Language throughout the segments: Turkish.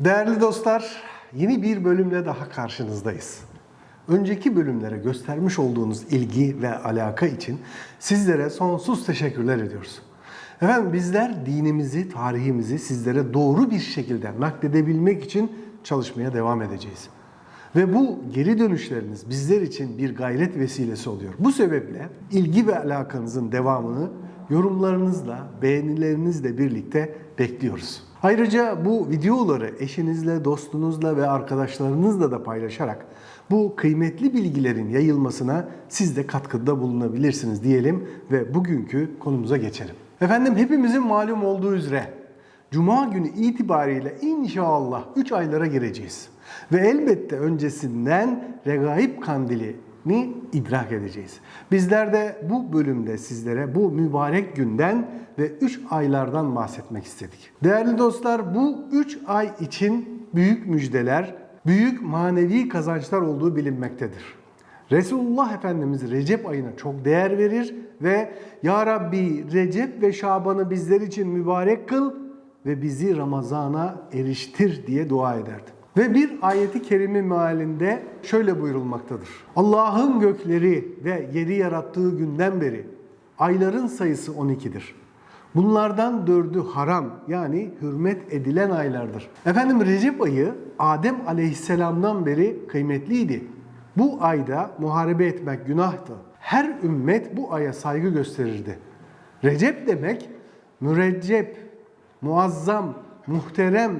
Değerli dostlar, yeni bir bölümle daha karşınızdayız. Önceki bölümlere göstermiş olduğunuz ilgi ve alaka için sizlere sonsuz teşekkürler ediyoruz. Efendim bizler dinimizi, tarihimizi sizlere doğru bir şekilde nakledebilmek için çalışmaya devam edeceğiz. Ve bu geri dönüşleriniz bizler için bir gayret vesilesi oluyor. Bu sebeple ilgi ve alakanızın devamını yorumlarınızla, beğenilerinizle birlikte bekliyoruz. Ayrıca bu videoları eşinizle, dostunuzla ve arkadaşlarınızla da paylaşarak bu kıymetli bilgilerin yayılmasına siz de katkıda bulunabilirsiniz diyelim ve bugünkü konumuza geçelim. Efendim hepimizin malum olduğu üzere Cuma günü itibariyle inşallah 3 aylara gireceğiz. Ve elbette öncesinden Regaib Kandili'ni idrak edeceğiz. Bizler de bu bölümde sizlere bu mübarek günden ve 3 aylardan bahsetmek istedik. Değerli dostlar bu 3 ay için büyük müjdeler, büyük manevi kazançlar olduğu bilinmektedir. Resulullah Efendimiz Recep ayına çok değer verir ve Ya Rabbi Recep ve Şaban'ı bizler için mübarek kıl ve bizi Ramazan'a eriştir diye dua ederdi. Ve bir ayeti kerime mealinde şöyle buyurulmaktadır. Allah'ın gökleri ve yeri yarattığı günden beri ayların sayısı 12'dir. Bunlardan dördü haram yani hürmet edilen aylardır. Efendim Recep ayı Adem aleyhisselamdan beri kıymetliydi. Bu ayda muharebe etmek günahtı. Her ümmet bu aya saygı gösterirdi. Recep demek müreccep, muazzam, muhterem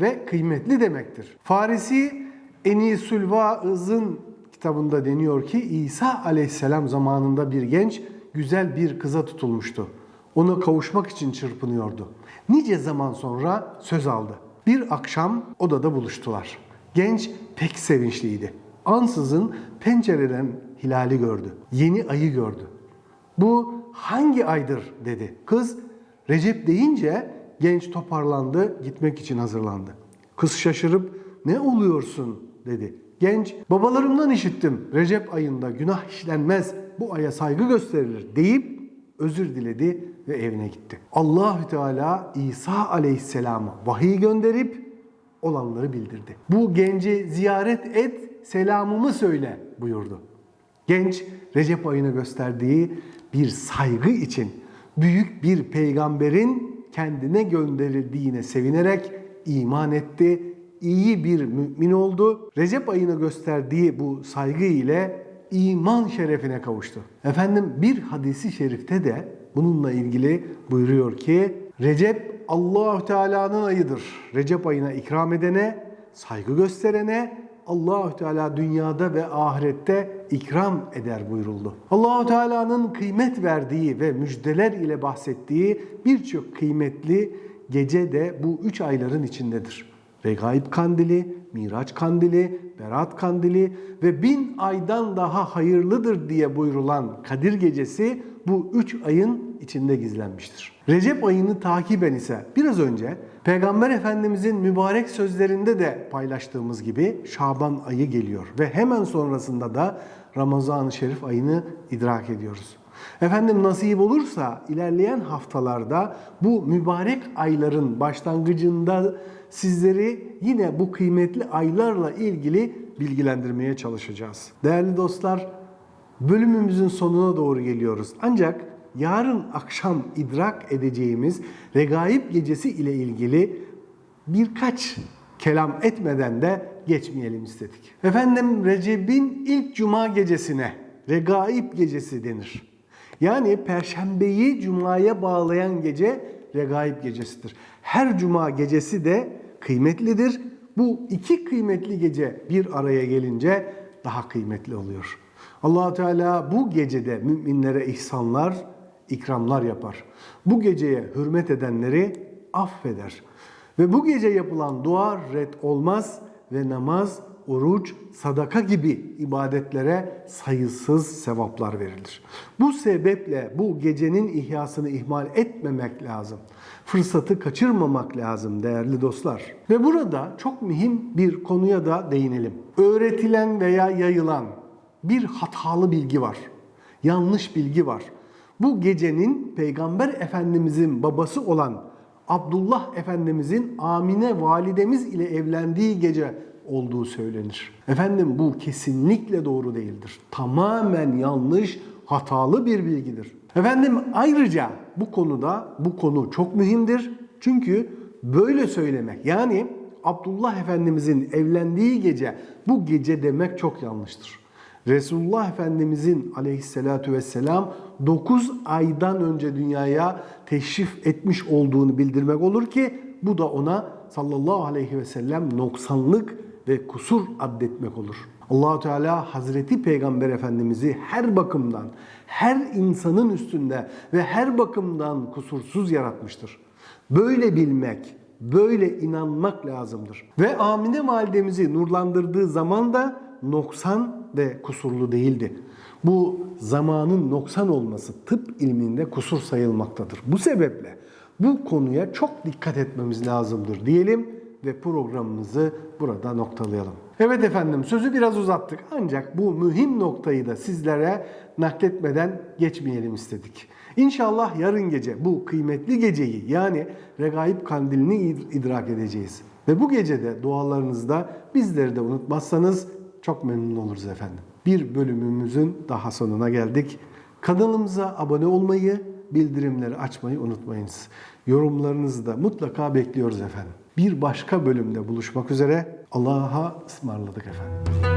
ve kıymetli demektir. Farisi Enisül Vaız'ın kitabında deniyor ki İsa aleyhisselam zamanında bir genç güzel bir kıza tutulmuştu. Ona kavuşmak için çırpınıyordu. Nice zaman sonra söz aldı. Bir akşam odada buluştular. Genç pek sevinçliydi. Ansızın pencereden hilali gördü. Yeni ayı gördü. Bu hangi aydır dedi. Kız Recep deyince genç toparlandı, gitmek için hazırlandı. Kız şaşırıp ne oluyorsun dedi. Genç babalarımdan işittim. Recep ayında günah işlenmez. Bu aya saygı gösterilir deyip özür diledi ve evine gitti. Allahü Teala İsa Aleyhisselam'a vahiy gönderip olanları bildirdi. Bu genci ziyaret et, selamımı söyle buyurdu. Genç Recep ayına gösterdiği bir saygı için büyük bir peygamberin kendine gönderildiğine sevinerek iman etti. iyi bir mümin oldu. Recep ayına gösterdiği bu saygı ile iman şerefine kavuştu. Efendim bir hadisi şerifte de bununla ilgili buyuruyor ki Recep Allahu Teala'nın ayıdır. Recep ayına ikram edene, saygı gösterene Allahü Teala dünyada ve ahirette ikram eder buyuruldu. Allahü Teala'nın kıymet verdiği ve müjdeler ile bahsettiği birçok kıymetli gece de bu üç ayların içindedir. Regaib kandili, Miraç kandili, Berat kandili ve bin aydan daha hayırlıdır diye buyurulan Kadir gecesi bu üç ayın içinde gizlenmiştir. Recep ayını takiben ise biraz önce Peygamber Efendimizin mübarek sözlerinde de paylaştığımız gibi Şaban ayı geliyor ve hemen sonrasında da Ramazan-ı Şerif ayını idrak ediyoruz. Efendim nasip olursa ilerleyen haftalarda bu mübarek ayların başlangıcında sizleri yine bu kıymetli aylarla ilgili bilgilendirmeye çalışacağız. Değerli dostlar, bölümümüzün sonuna doğru geliyoruz. Ancak yarın akşam idrak edeceğimiz Regaib gecesi ile ilgili birkaç kelam etmeden de geçmeyelim istedik. Efendim Recep'in ilk cuma gecesine Regaib gecesi denir. Yani perşembeyi cumaya bağlayan gece Regaib gecesidir. Her cuma gecesi de kıymetlidir. Bu iki kıymetli gece bir araya gelince daha kıymetli oluyor. allah Teala bu gecede müminlere ihsanlar, ikramlar yapar. Bu geceye hürmet edenleri affeder. Ve bu gece yapılan dua red olmaz ve namaz, oruç, sadaka gibi ibadetlere sayısız sevaplar verilir. Bu sebeple bu gecenin ihyasını ihmal etmemek lazım. Fırsatı kaçırmamak lazım değerli dostlar. Ve burada çok mühim bir konuya da değinelim. Öğretilen veya yayılan bir hatalı bilgi var. Yanlış bilgi var. Bu gecenin Peygamber Efendimizin babası olan Abdullah Efendimizin Amine validemiz ile evlendiği gece olduğu söylenir. Efendim bu kesinlikle doğru değildir. Tamamen yanlış, hatalı bir bilgidir. Efendim ayrıca bu konuda bu konu çok mühimdir. Çünkü böyle söylemek yani Abdullah Efendimizin evlendiği gece bu gece demek çok yanlıştır. Resulullah Efendimizin aleyhissalatu vesselam 9 aydan önce dünyaya teşrif etmiş olduğunu bildirmek olur ki bu da ona sallallahu aleyhi ve sellem noksanlık ve kusur addetmek olur. Allahu Teala Hazreti Peygamber Efendimizi her bakımdan, her insanın üstünde ve her bakımdan kusursuz yaratmıştır. Böyle bilmek, böyle inanmak lazımdır. Ve Amine validemizi nurlandırdığı zaman da noksan ve kusurlu değildi. Bu zamanın noksan olması tıp ilminde kusur sayılmaktadır. Bu sebeple bu konuya çok dikkat etmemiz lazımdır diyelim ve programımızı burada noktalayalım. Evet efendim sözü biraz uzattık ancak bu mühim noktayı da sizlere nakletmeden geçmeyelim istedik. İnşallah yarın gece bu kıymetli geceyi yani Regaib Kandilini idrak edeceğiz. Ve bu gecede dualarınızda bizleri de unutmazsanız çok memnun oluruz efendim. Bir bölümümüzün daha sonuna geldik. Kanalımıza abone olmayı, bildirimleri açmayı unutmayınız. Yorumlarınızı da mutlaka bekliyoruz efendim. Bir başka bölümde buluşmak üzere. Allah'a ısmarladık efendim.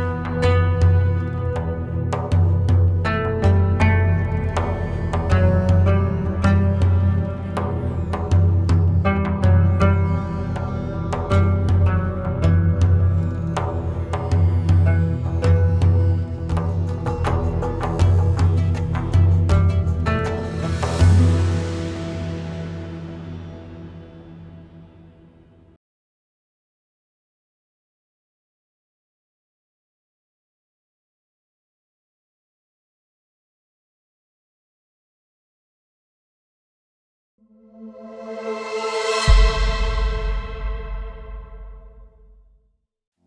Música